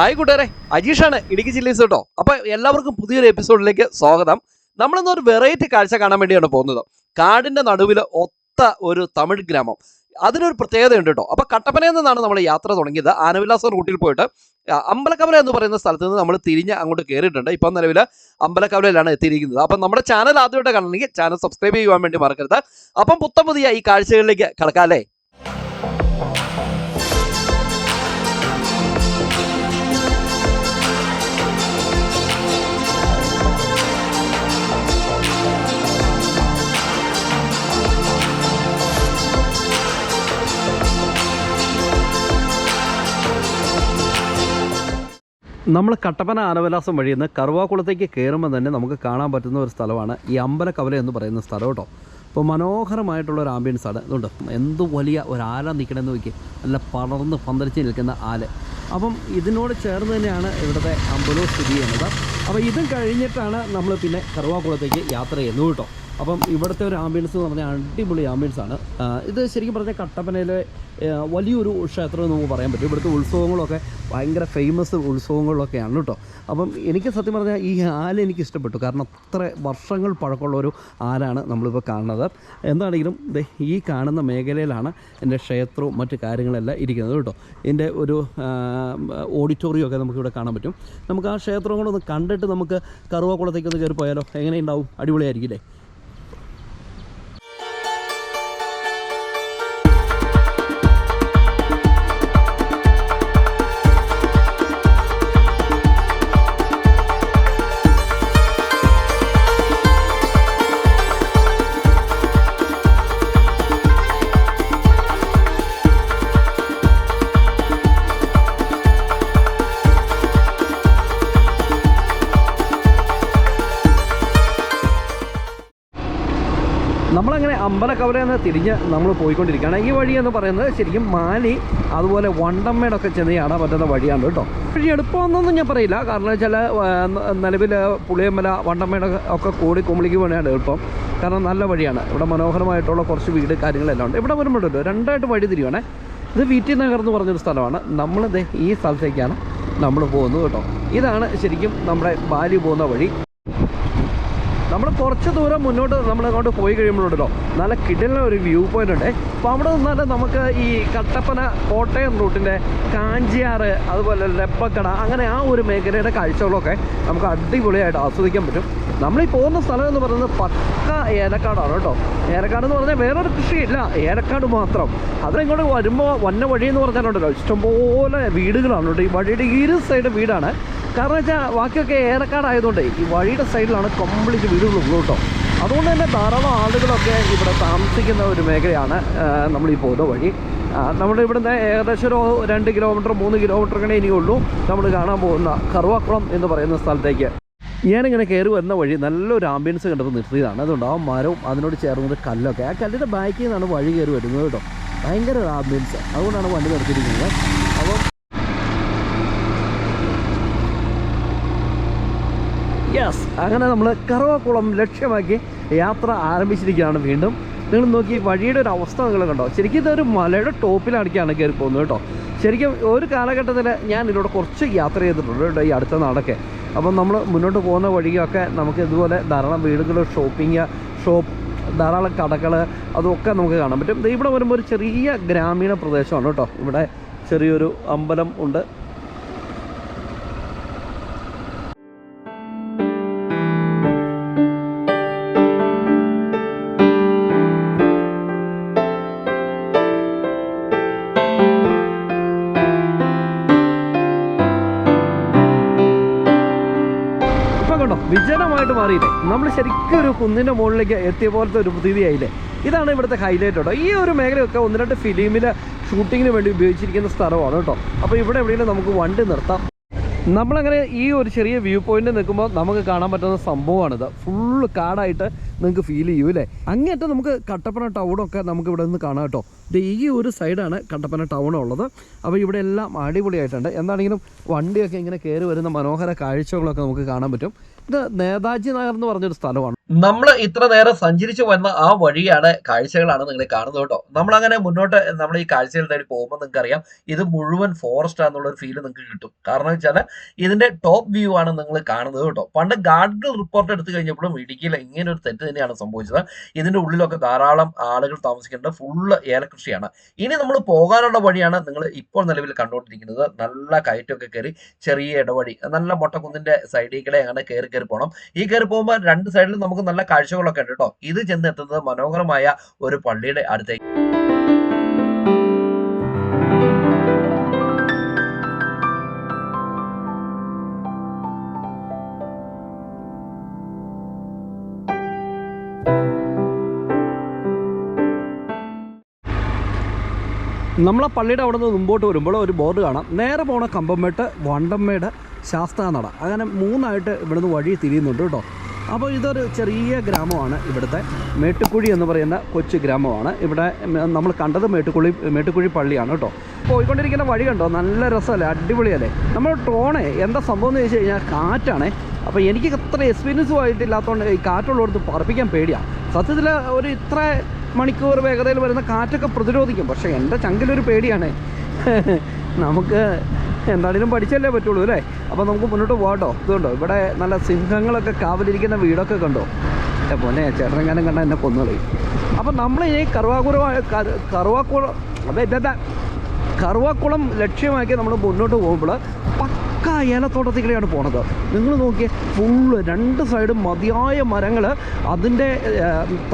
Hi കൂട്ടുകാരെ. അജീഷാണ് ഇടുക്കി ജില്ലീസ് കേട്ടോ അപ്പൊ എല്ലാവർക്കും പുതിയൊരു എപ്പിസോഡിലേക്ക് സ്വാഗതം. നമ്മളിന്ന് ഒരു വെറൈറ്റി കാഴ്ച കാണാൻ വേണ്ടിയാണ് പോകുന്നത്. കാടിന്റെ നടുവിൽ ഒത്ത ഒരു തമിഴ് ഗ്രാമം. അതിനൊരു പ്രത്യേകതയുണ്ട് കേട്ടോ. അപ്പൊ കട്ടപ്പനയിൽ നിന്നാണ് നമ്മൾ യാത്ര തുടങ്ങിയത്. ആനവിലാസം റൂട്ടിൽ പോയിട്ട് അമ്പലക്കവല എന്ന് പറയുന്ന സ്ഥലത്ത് നിന്ന് നമ്മൾ തിരിഞ്ഞ് അങ്ങോട്ട് കയറിയിട്ടുണ്ട് ഇപ്പം നിലവിൽ അമ്പലക്കവലയിലാണ് എത്തിയിരിക്കുന്നത്. അപ്പം നമ്മുടെ ചാനൽ ആദ്യമായിട്ട് കാണണമെങ്കിൽ ചാനൽ സബ്സ്ക്രൈബ് ചെയ്യുവാൻ വേണ്ടി മറക്കരുത്. അപ്പം പുത്തം പുതിയ ഈ കാഴ്ചകളിലേക്ക് കടക്കാം അല്ലേ? നമ്മൾ കട്ടപ്പന ആനവിലാസം വഴി നിന്ന് കറുവാക്കുളത്തേക്ക് കയറുമ്പോൾ തന്നെ നമുക്ക് കാണാൻ പറ്റുന്ന ഒരു സ്ഥലമാണ് ഈ അമ്പലക്കവല എന്ന് പറയുന്ന സ്ഥലം കേട്ടോ. അപ്പോൾ മനോഹരമായിട്ടുള്ള ഒരു ആംബിയൻസ് ആണ്. ഇതുണ്ട്. എന്ത് വലിയ ഒരു ആല നിൽക്കണമെന്ന് നോക്കി നല്ല പടർന്ന് പന്തലിച്ച് നിൽക്കുന്ന ആൽ അപ്പം ഇതിനോട് ചേർന്ന് തന്നെയാണ് ഇവിടുത്തെ അമ്പലവും സ്ഥിതി ചെയ്യുന്നത്. അപ്പോൾ ഇതും കഴിഞ്ഞിട്ടാണ് നമ്മൾ പിന്നെ കറുവാക്കുളത്തേക്ക് യാത്ര ചെയ്യുന്നത് കേട്ടോ. അപ്പം ഇവിടുത്തെ ഒരു ആംബിയൻസ് എന്ന് പറഞ്ഞാൽ അടിപൊളി ആംബിയൻസ് ആണ്. ഇത് ശരിക്കും പറഞ്ഞാൽ കട്ടപ്പനയിലെ വലിയൊരു ക്ഷേത്രം എന്ന് നമുക്ക് പറയാൻ പറ്റും. ഇവിടുത്തെ ഉത്സവങ്ങളൊക്കെ ഭയങ്കര ഫേമസ് ഉത്സവങ്ങളിലൊക്കെയാണ് കേട്ടോ. അപ്പം എനിക്ക് സത്യം പറഞ്ഞാൽ ഈ ആല എനിക്ക് ഇഷ്ടപ്പെട്ടു. കാരണം അത്ര വർഷങ്ങൾ പഴക്കമുള്ള ഒരു ആലാണ് നമ്മളിപ്പോൾ കാണുന്നത്. എന്താണെങ്കിലും ഈ കാണുന്ന മേഖലയിലാണ് എന്റെ ക്ഷേത്രവും മറ്റു കാര്യങ്ങളെല്ലാം ഇരിക്കുന്നത് കേട്ടോ. ഇതിന്റെ ഒരു ഓഡിറ്റോറിയം ഒക്കെ നമുക്കിവിടെ കാണാൻ പറ്റും. നമുക്ക് ആ ക്ഷേത്രം കൂടെ ഒന്ന് കണ്ടിട്ട് നമുക്ക് കറുവാക്കുളത്തേക്ക് ഒന്ന് കയറി പോയാലോ എങ്ങനെയുണ്ടാവും അടിപൊളിയായിരിക്കില്ലേ നമ്മളങ്ങനെ അമ്പലക്കവലയിൽ നിന്ന് തിരിഞ്ഞ് നമ്മൾ പോയിക്കൊണ്ടിരിക്കുകയാണ്. ഈ വഴി എന്ന് പറയുന്നത് ശരിക്കും മാലി അതുപോലെ വണ്ടമ്മേടൊക്കെ ചെന്ന് ചാടാൻ പറ്റുന്ന വഴിയാണ് കേട്ടോ. പക്ഷേ എളുപ്പമെന്നൊന്നും ഞാൻ പറയില്ല. കാരണം വെച്ചാൽ നിലവിൽ പുളിയമ്മല വണ്ടമ്മയുടെ ഒക്കെ കൂടി കുമ്പളിക്ക് വേണ്ടിയാണ് എളുപ്പം. കാരണം നല്ല വഴിയാണ്. ഇവിടെ മനോഹരമായിട്ടുള്ള കുറച്ച് വീട് കാര്യങ്ങളെല്ലാം ഉണ്ട്. ഇവിടെ വരുമ്പോഴല്ലോ രണ്ടായിട്ട് വഴി തിരിയുവാണേ. ഇത് വി ടി നഗർ എന്ന് പറഞ്ഞൊരു സ്ഥലമാണ്. നമ്മളിത് ഈ സ്ഥലത്തേക്കാണ് നമ്മൾ പോകുന്നത് കേട്ടോ. ഇതാണ് ശരിക്കും നമ്മുടെ ബാലി പോകുന്ന വഴി. നമ്മൾ കുറച്ച് ദൂരം മുന്നോട്ട് നമ്മൾ അങ്ങോട്ട് പോയി കഴിയുമ്പോഴുണ്ടല്ലോ നല്ല കിടലിന ഒരു വ്യൂ പോയിന്റ് ഉണ്ട്. അപ്പോൾ അവിടെ നിന്നാൽ നമുക്ക് ഈ കട്ടപ്പന കോട്ടയം റൂട്ടിന്റെ കാഞ്ചിയാറ് അതുപോലെ ലെപ്പക്കട അങ്ങനെ ആ ഒരു മേഖലയുടെ കാഴ്ചകളൊക്കെ നമുക്ക് അടിപൊളിയായിട്ട് ആസ്വദിക്കാൻ പറ്റും. നമ്മൾ ഈ പോകുന്ന സ്ഥലം എന്ന് പറയുന്നത് പക്ക ഏലക്കാടാണ് കേട്ടോ. ഏലക്കാട് എന്ന് പറഞ്ഞാൽ വേറൊരു കൃഷിയില്ല ഏലക്കാട് മാത്രം. അതിലിങ്ങോട്ട് വരുമ്പോൾ വന്ന വഴി എന്ന് പറഞ്ഞാലുണ്ടല്ലോ ഇഷ്ടംപോലെ വീടുകളാണ് കേട്ടോ. ഈ വഴിയുടെ ഇരു സൈഡ് വീടാണ്. കാരണം വെച്ചാൽ ബാക്കിയൊക്കെ ഏറക്കാടായതുകൊണ്ട് ഈ വഴിയുടെ സൈഡിലാണ് കംപ്ലീറ്റ് വീടുകളുള്ളൂ കേട്ടോ. അതുകൊണ്ട് തന്നെ ധാരാളം ആളുകളൊക്കെ ഇവിടെ താമസിക്കുന്ന ഒരു മേഖലയാണ് നമ്മൾ ഈ പോകുന്ന വഴി. നമ്മുടെ ഇവിടുന്ന് ഏകദേശം ഒരു രണ്ട് കിലോമീറ്റർ മൂന്ന് കിലോമീറ്റർ ഇനിയുള്ളൂ നമ്മൾ കാണാൻ പോകുന്ന കറുവാക്കുളം എന്ന് പറയുന്ന സ്ഥലത്തേക്ക്. ഞാനിങ്ങനെ കയറി വരുന്ന വഴി നല്ലൊരു ആംബിയൻസ് കണ്ടപ്പോൾ നിർത്തിയതാണ്. അതുകൊണ്ട് ആ മരവും അതിനോട് ചേർന്നത് കല്ലൊക്കെ. ആ കല്ലിന്റെ ബാക്കിൽ നിന്നാണ് വഴി കയറി വരുന്നത് കേട്ടോ. ഭയങ്കര ഒരു ആംബിയൻസ് അതുകൊണ്ടാണ് വണ്ടി നിർത്തിയിരിക്കുന്നത് അപ്പോൾ യെസ് അങ്ങനെ നമ്മൾ കറവക്കുളം ലക്ഷ്യമാക്കി യാത്ര ആരംഭിച്ചിരിക്കുകയാണ് വീണ്ടും. നിങ്ങൾ നോക്കി വഴിയുടെ ഒരു അവസ്ഥ നിങ്ങൾ കണ്ടോ? ശരിക്കും ഇതൊരു മലയുടെ ടോപ്പിലടക്കാണ് കയറി പോകുന്നത് കേട്ടോ. ശരിക്കും ഒരു കാലഘട്ടത്തിൽ ഞാൻ ഇതിലൂടെ കുറച്ച് യാത്ര ചെയ്തിട്ടുണ്ട് കേട്ടോ ഈ അടുത്ത നാടൊക്കെ. അപ്പം നമ്മൾ മുന്നോട്ട് പോകുന്ന വഴിയൊക്കെ നമുക്ക് ഇതുപോലെ ധാരാളം വീടുകൾ ഷോപ്പിംഗ് ഷോപ്പ് ധാരാളം കടകൾ അതൊക്കെ നമുക്ക് കാണാൻ പറ്റും. ഇവിടെ വരുമ്പോൾ ഒരു ചെറിയ ഗ്രാമീണ പ്രദേശമാണ് കേട്ടോ. ഇവിടെ ചെറിയൊരു അമ്പലം ഉണ്ട്. മാറിയില്ലേ? നമ്മൾ ശരിക്കും ഒരു കുന്നിന്റെ മുകളിലേക്ക് എത്തിയ പോലത്തെ ഒരു പ്രതീതിയായില്ലേ? ഇതാണ് ഇവിടുത്തെ ഹൈലൈറ്റ് കേട്ടോ. ഈ ഒരു മേഖലയൊക്കെ ഒന്ന് രണ്ട് ഫിലിമിൽ ഷൂട്ടിങ്ങിന് വേണ്ടി ഉപയോഗിച്ചിരിക്കുന്ന സ്ഥലമാണ് കേട്ടോ. അപ്പോൾ ഇവിടെ എവിടെയെങ്കിലും നമുക്ക് വണ്ടി നിർത്താം. നമ്മളങ്ങനെ ഈ ഒരു ചെറിയ വ്യൂ പോയിന്റ് നിൽക്കുമ്പോൾ നമുക്ക് കാണാൻ പറ്റുന്ന സംഭവമാണിത്. ഫുള്ള് കാടായിട്ട് നിങ്ങൾക്ക് ഫീൽ ചെയ്യും അല്ലേ അങ്ങേറ്റം നമുക്ക് കട്ടപ്പന ടൗണൊക്കെ നമുക്ക് ഇവിടെ നിന്ന് കാണാം കേട്ടോ. ഈ ഒരു സൈഡാണ് കട്ടപ്പന ടൗൺ ഉള്ളത്. അപ്പോൾ ഇവിടെ എല്ലാം അടിപൊളിയായിട്ടുണ്ട്. എന്താണെങ്കിലും വണ്ടിയൊക്കെ ഇങ്ങനെ കയറി വരുന്ന മനോഹര കാഴ്ചകളൊക്കെ നമുക്ക് കാണാൻ പറ്റും. നേതാജി നഗർ എന്ന് പറഞ്ഞൊരു സ്ഥലമാണ്. നമ്മൾ ഇത്ര നേരം സഞ്ചരിച്ചു വന്ന ആ വഴിയാണ് കാഴ്ചകളാണ് നിങ്ങൾ കാണുന്നത് കേട്ടോ. നമ്മൾ അങ്ങനെ മുന്നോട്ട് നമ്മൾ ഈ കാഴ്ചകൾ തേടി പോകുമ്പോൾ നിങ്ങൾക്ക് അറിയാം ഇത് മുഴുവൻ ഫോറസ്റ്റ് ആണെന്നുള്ള ഒരു ഫീൽ നിങ്ങൾക്ക് കിട്ടും. കാരണം വെച്ചാൽ ഇതിന്റെ ടോപ്പ് വ്യൂ ആണ് നിങ്ങൾ കാണുന്നത് കേട്ടോ. പണ്ട് ഗാഡ്ഗിൾ റിപ്പോർട്ട് എടുത്തു കഴിഞ്ഞപ്പോഴും ഇടുക്കിയിൽ ഇങ്ങനെ ഒരു തെറ്റ് തന്നെയാണ് സംഭവിച്ചത്. ഇതിന്റെ ഉള്ളിലൊക്കെ ധാരാളം ആളുകൾ താമസിക്കേണ്ട ഫുള്ള് ഏലകൃഷിയാണ് ഇനി നമ്മൾ പോകാനുള്ള വഴിയാണ് നിങ്ങൾ ഇപ്പോൾ നിലവിൽ കണ്ടുകൊണ്ടിരിക്കുന്നത്. നല്ല കയറ്റമൊക്കെ കയറി ചെറിയ ഇടവഴി നല്ല മൊട്ടക്കുന്നിന്റെ സൈഡിൽ കൂടെ അങ്ങനെ കയറി കയറി പോകണം ഈ കയറി പോകുമ്പോൾ രണ്ട് സൈഡിലും നമുക്ക് നല്ല കാഴ്ചകളൊക്കെ ഉണ്ട് കേട്ടോ. ഇത് ചെന്നെത്തുന്നത് മനോഹരമായ ഒരു പള്ളിയുടെ അടുത്തേക്ക്. നമ്മളെ പള്ളിയുടെ അവിടെ നിന്ന് മുമ്പോട്ട് വരുമ്പോൾ ഒരു ബോർഡ് കാണാം. നേരെ പോണ കമ്പംമേട്ട് വണ്ടമ്മേട് ശാസ്താനട. അങ്ങനെ മൂന്നായിട്ട് ഇവിടുന്ന് വഴി തിരിയുന്നുണ്ട് കേട്ടോ. അപ്പോൾ ഇതൊരു ചെറിയ ഗ്രാമമാണ്. ഇവിടുത്തെ മേട്ടുക്കുഴി എന്ന് പറയുന്ന കൊച്ചു ഗ്രാമമാണ്. ഇവിടെ നമ്മൾ കണ്ടത് മേട്ടുക്കുഴി മേട്ടുക്കുഴി പള്ളിയാണ് കേട്ടോ. പോയിക്കൊണ്ടിരിക്കുന്ന വഴി കണ്ടോ? നല്ല രസമല്ലേ? അടിപൊളിയല്ലേ? നമ്മൾ ടോണേ എന്താ സംഭവം എന്ന് ചോദിച്ചു കഴിഞ്ഞാൽ കാറ്റാണേ. അപ്പോൾ എനിക്ക് അത്ര എക്സ്പീരിയൻസും ആയിട്ടില്ലാത്തതുകൊണ്ട് ഈ കാറ്റുള്ളടത്ത് പറപ്പിക്കാൻ പേടിയാണ് സത്യത്തിൽ ഒരു ഇത്ര മണിക്കൂർ വേഗതയിൽ വരുന്ന കാറ്റൊക്കെ പ്രതിരോധിക്കും. പക്ഷേ എന്റെ ചങ്കിലൊരു പേടിയാണ്. നമുക്ക് എന്താണെങ്കിലും പഠിച്ചല്ലേ പറ്റുള്ളൂ അല്ലേ? അപ്പോൾ നമുക്ക് മുന്നോട്ട് പോകാട്ടോ ഇതുണ്ടോ ഇവിടെ നല്ല സിംഹങ്ങളൊക്കെ കാവലിരിക്കുന്ന വീടൊക്കെ കണ്ടോ? എന്റെ പൊന്നെ ചേട്ടനെങ്ങാനും കണ്ട എന്നെ കൊന്നുകളയും അപ്പം നമ്മൾ ഈ കറുവാക്കുളമായ കറുവാക്കുളം അതെ ഇതാ കറുവാക്കുളം ലക്ഷ്യമാക്കി നമ്മൾ മുന്നോട്ട് പോകുമ്പോൾ പക്ക ഏലത്തോട്ടത്തിലേക്കാണ് പോണത്. നിങ്ങൾ നോക്കിയേ ഫുള്ള് രണ്ട് സൈഡും മതിയായ മരങ്ങൾ അതിന്റെ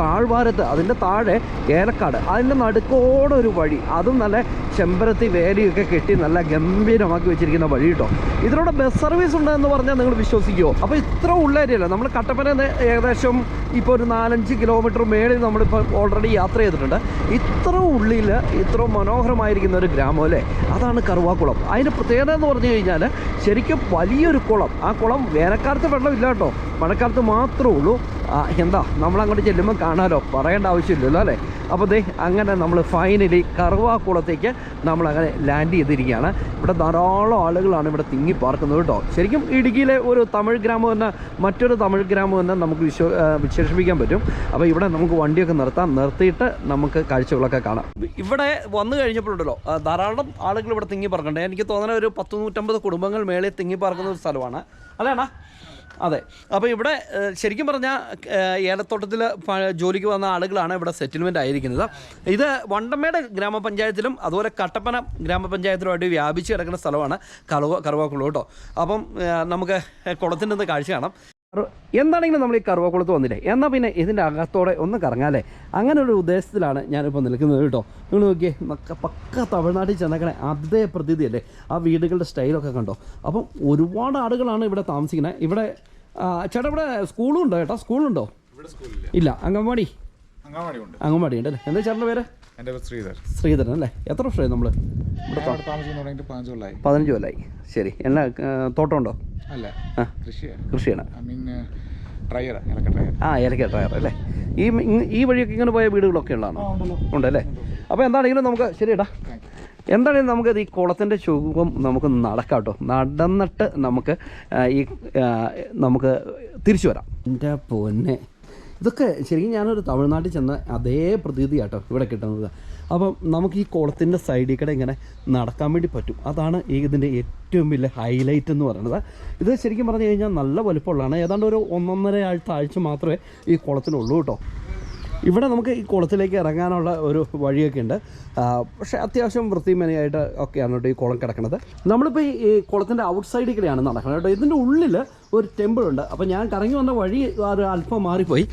താഴ്വാരത്ത് അതിന്റെ താഴെ ഏലക്കാട് അതിന്റെ നടുക്കോടെ ഒരു വഴി. അതും നല്ല ചെമ്പരത്തി വേലിയൊക്കെ കെട്ടി നല്ല ഗംഭീരമാക്കി വെച്ചിരിക്കുന്ന വഴി കേട്ടോ ഇതിലൂടെ ബസ് സർവീസ് ഉണ്ടെന്ന് പറഞ്ഞാൽ നിങ്ങൾ വിശ്വസിക്കുമോ അപ്പോൾ ഇത്ര ഉള്ള ഏരിയല്ല നമ്മൾ കട്ടപ്പന ഏകദേശം ഇപ്പോൾ ഒരു നാലഞ്ച് കിലോമീറ്റർ മേളിൽ നമ്മളിപ്പോൾ ഓൾറെഡി യാത്ര ചെയ്തിട്ടുണ്ട്. ഇത്ര ഉള്ളിൽ ഇത്ര മനോഹരമായിരിക്കുന്ന ഒരു ഗ്രാമം അല്ലേ? അതാണ് കറുവാക്കുളം അതിന്റെ പ്രത്യേകത എന്ന് പറഞ്ഞു കഴിഞ്ഞാൽ ശരിക്കും വലിയൊരു കുളം. ആ കുളം വേനൽക്കാലത്ത് വെള്ളമില്ല കേട്ടോ മഴക്കാലത്ത് മാത്രമേ ഉള്ളൂ. എന്താ? നമ്മളങ്ങോട്ട് ചെല്ലുമ്പോൾ കാണാലോ? പറയേണ്ട ആവശ്യമില്ലല്ലോ അല്ലേ? അപ്പോൾ ദേ അങ്ങനെ നമ്മൾ ഫൈനലി കറുവാക്കുളത്തേക്ക് നമ്മളങ്ങനെ ലാൻഡ് ചെയ്തിരിക്കുകയാണ്. ഇവിടെ ധാരാളം ആളുകളാണ് ഇവിടെ തിങ്ങി പാർക്കുന്നത് കേട്ടോ. ശരിക്കും ഇടുക്കിയിലെ ഒരു തമിഴ് ഗ്രാമം തന്നെ മറ്റൊരു തമിഴ് ഗ്രാമം തന്നെ നമുക്ക് വിശ്വ വിശേഷിപ്പിക്കാൻ പറ്റും. അപ്പോൾ ഇവിടെ നമുക്ക് വണ്ടിയൊക്കെ നിർത്താം. നിർത്തിയിട്ട് നമുക്ക് കാഴ്ചകളൊക്കെ കാണാം. ഇവിടെ വന്നു കഴിഞ്ഞപ്പോഴുണ്ടല്ലോ ധാരാളം ആളുകൾ ഇവിടെ തിങ്ങി പാർക്കണ്ടേ എനിക്ക് തോന്നുന്ന ഒരു പത്ത് നൂറ്റമ്പത് കുടുംബങ്ങൾ മേളിൽ തിങ്ങി പാർക്കുന്ന ഒരു സ്ഥലമാണ്. അല്ലേണ അതെ. അപ്പോൾ ഇവിടെ ശരിക്കും പറഞ്ഞാൽ ഏലത്തോട്ടത്തിൽ ജോലിക്ക് വന്ന ആളുകളാണ് ഇവിടെ സെറ്റിൽമെന്റ് ആയിരിക്കുന്നത്. ഇത് വണ്ടമ്മയുടെ ഗ്രാമപഞ്ചായത്തിലും അതുപോലെ കട്ടപ്പന ഗ്രാമപഞ്ചായത്തിലുമായിട്ട് വ്യാപിച്ച് കിടക്കുന്ന സ്ഥലമാണ് കറുവ കറുവാക്കുള്ളൂ കേട്ടോ. അപ്പം നമുക്ക് കുളത്തിന്റെ ഒന്ന് കാഴ്ച കാണാം. എന്താണെങ്കിലും നമ്മൾ ഈ കറുവക്കുളത്ത് വന്നില്ലേ? എന്നാൽ പിന്നെ ഇതിന്റെ അകത്തോടെ ഒന്ന് കറങ്ങാല്ലേ? അങ്ങനെ ഒരു ഉദ്ദേശത്തിലാണ് ഞാനിപ്പോൾ നിൽക്കുന്നത് കേട്ടോ. നിങ്ങൾ നോക്കിയേ നക്ക- പക്ക തമിഴ്നാട്ടിൽ ചെന്നേക്കണേ അതേ പ്രതീതിയല്ലേ? ആ വീടുകളുടെ സ്റ്റൈലൊക്കെ കണ്ടോ? അപ്പം ഒരുപാട് ആളുകളാണ് ഇവിടെ താമസിക്കുന്നത് ഇവിടെ ചേട്ടാ ഇവിടെ സ്കൂളും ഉണ്ടോ ചേട്ടാ സ്കൂളുണ്ടോ ഇല്ല അംഗൻവാടി? അംഗൻവാടി ഉണ്ട് അല്ലേ? ഉണ്ടല്ലേ എന്താ ചേട്ടന്റെ പേര്? എന്റെ പേര് ശ്രീധർ ശ്രീധരൻ അല്ലേ? എത്ര വർഷമായി നമ്മൾ പതിനഞ്ച് കൊല്ലായി. പതിനഞ്ച് കൊല്ലായി. ശരി. എന്നാ ആ, തോട്ടമുണ്ടോ? അല്ല ആ. കൃഷിയാണ് കൃഷിയാണ്. ഐ മീൻ ഡ്രയർ ഇലക്ക ഡ്രയർ. ആ അല്ലേ? ഈ ഈ വഴിയൊക്കെ ഇങ്ങനെ പോയ വീടുകളൊക്കെ ഉള്ളതാണോ? ഉണ്ടല്ലേ. അപ്പോൾ എന്താണെങ്കിലും നമുക്ക് ശരിയടാ എന്താണെങ്കിലും നമുക്ക് ഈ കുളത്തിന്റെ ചുവം നമുക്ക് നടക്കാം കേട്ടോ നടന്നിട്ട് നമുക്ക് ഈ നമുക്ക് തിരിച്ചു വരാം. എന്റെ പൊന്നെ. ഇതൊക്കെ ശരിക്കും ഞാനൊരു തമിഴ്നാട്ടിൽ ചെന്ന അതേ പ്രതീതിയാട്ടോ ഇവിടെ കിട്ടുന്നത്. അപ്പം നമുക്ക് ഈ കുളത്തിന്റെ സൈഡിൽ കൂടെ ഇങ്ങനെ നടക്കാൻ വേണ്ടി പറ്റും. അതാണ് ഈ ഇതിന്റെ ഏറ്റവും വലിയ ഹൈലൈറ്റ് എന്ന് പറയുന്നത്. ഇത് ശരിക്കും പറഞ്ഞു കഴിഞ്ഞാൽ നല്ല വലുപ്പമുള്ളതാണ്. ഏതാണ്ട് ഒരു ഒന്നൊന്നര ആഴ്ച ആഴ്ച മാത്രമേ ഈ കുളത്തിനുള്ളൂ കേട്ടോ. ഇവിടെ നമുക്ക് ഈ കുളത്തിലേക്ക് ഇറങ്ങാനുള്ള ഒരു വഴിയൊക്കെ ഉണ്ട്. പക്ഷേ അത്യാവശ്യം വൃത്തിമനയായിട്ട് ഒക്കെയാണ് കേട്ടോ ഈ കുളം കിടക്കുന്നത്. നമ്മളിപ്പോൾ ഈ കുളത്തിന്റെ ഔട്ട് സൈഡിൽ കൂടെയാണ് നടക്കുന്നത് കേട്ടോ. ഇതിന്റെ ഉള്ളിൽ ഒരു ടെമ്പിൾ ഉണ്ട്. അപ്പോൾ ഞാൻ കറങ്ങി വന്ന വഴി അല്പം മാറിപ്പോയി.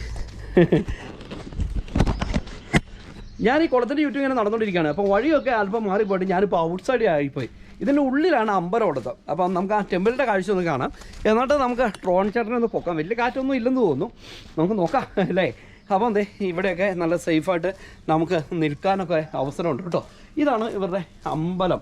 ഞാൻ ഈ കുളത്തിന്റെ ചുറ്റും ഇങ്ങനെ നടന്നുകൊണ്ടിരിക്കുകയാണ്. അപ്പോൾ വഴിയൊക്കെ അല്പം മാറിപ്പോയിട്ട് ഞാനിപ്പോൾ ഔട്ട് സൈഡിൽ ആയിപ്പോയി. ഇതിന്റെ ഉള്ളിലാണ് അമ്പലം ഉള്ളത്. അപ്പം നമുക്ക് ആ ടെമ്പിളിന്റെ കാഴ്ച ഒന്ന് കാണാം. എന്നിട്ട് നമുക്ക് ട്രോൺ ചേട്ടനെ ഒന്ന് പൊക്കാം. വലിയ കാറ്റൊന്നും ഇല്ലെന്ന് തോന്നുന്നു. നമുക്ക് നോക്കാം അല്ലേ? അപ്പം എന്തേ ഇവിടെയൊക്കെ നല്ല സേഫായിട്ട് നമുക്ക് നിൽക്കാനൊക്കെ അവസരമുണ്ട് കേട്ടോ. ഇതാണ് ഇവരുടെ അമ്പലം.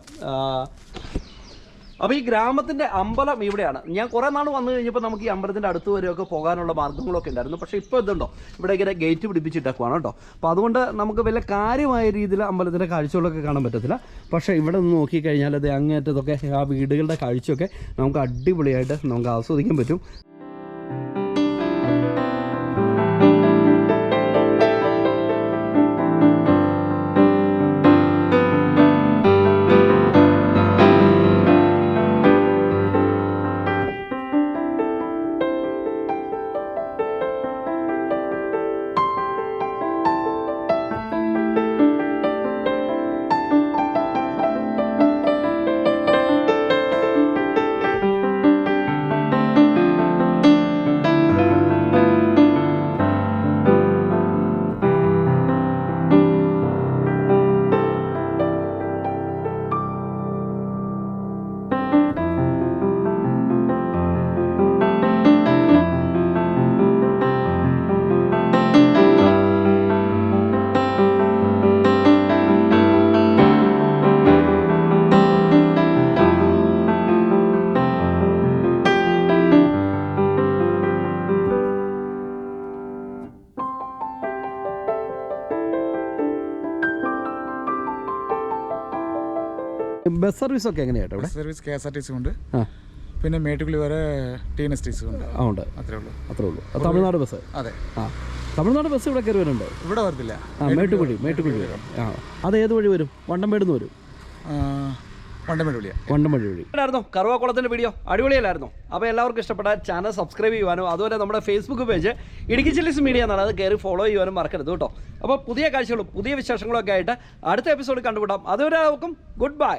അപ്പോൾ ഈ ഗ്രാമത്തിന്റെ അമ്പലം ഇവിടെയാണ്. ഞാൻ കുറേ നാൾ വന്നു കഴിഞ്ഞപ്പോൾ നമുക്ക് ഈ അമ്പലത്തിന്റെ അടുത്ത് വരെയൊക്കെ പോകാനുള്ള മാർഗങ്ങളൊക്കെ ഉണ്ടായിരുന്നു. പക്ഷേ ഇപ്പോൾ ഇതുണ്ടോ? ഇവിടെ ഇങ്ങനെ ഗേറ്റ് പിടിപ്പിച്ചിട്ടേക്കുവാണ് കേട്ടോ. അപ്പോൾ അതുകൊണ്ട് നമുക്ക് വലിയ കാര്യമായ രീതിയിൽ അമ്പലത്തിന്റെ കാഴ്ചകളൊക്കെ കാണാൻ പറ്റത്തില്ല. പക്ഷേ ഇവിടെ നിന്ന് നോക്കിക്കഴിഞ്ഞാൽ അത് അങ്ങേറ്റതൊക്കെ ആ വീടുകളുടെ കാഴ്ചയൊക്കെ നമുക്ക് അടിപൊളിയായിട്ട് നമുക്ക് ആസ്വദിക്കാൻ പറ്റും. ബസ് സർവീസ് ഒക്കെ എങ്ങനെയാട്ടോ ഇവിടെ? Service K S R T C ഉണ്ട്. പിന്നെ മേട്ടുകുളി വരെ T N S T C ഉണ്ട്. ആ ഉണ്ട്. അത്രേ ഉള്ളൂ. അത്രേ ഉള്ളൂ. തമിഴ്നാട് ബസ്? അതെ. ആ. തമിഴ്നാട് ബസ് ഇവിടെ കയറി വരുന്നുണ്ട്? ഇവിടെ വരത്തില്ല. ആ മേട്ടുകുഴി മേട്ടുകുഴി വരും. ആ. അത് ഏത് വഴി വരും? വണ്ടംപേട് നിന്ന് വരും വണ്ടമേടുവിളിയ വണ്ടം വഴി. വഴി ആയിരുന്നു കറുവാക്കുളത്തിന്റെ വീഡിയോ. അടിപൊളിയല്ലായിരുന്നു. അപ്പോൾ എല്ലാവർക്കും ഇഷ്ടപ്പെട്ട ചാനൽ സബ്സ്ക്രൈബ് ചെയ്യുവാനോ അതുപോലെ നമ്മുടെ Facebook page Idukki chillies media എന്നാണ്. അത് കയറി ഫോളോ ചെയ്യുവാനും മറക്കരുത് കേട്ടോ. അപ്പോൾ പുതിയ കാഴ്ചകളും പുതിയ വിശേഷങ്ങളും ഒക്കെ ആയിട്ട് അടുത്ത എപ്പിസോഡ് കണ്ടുപിടാം അതുവരെ ആർക്കും ഗുഡ് ബൈ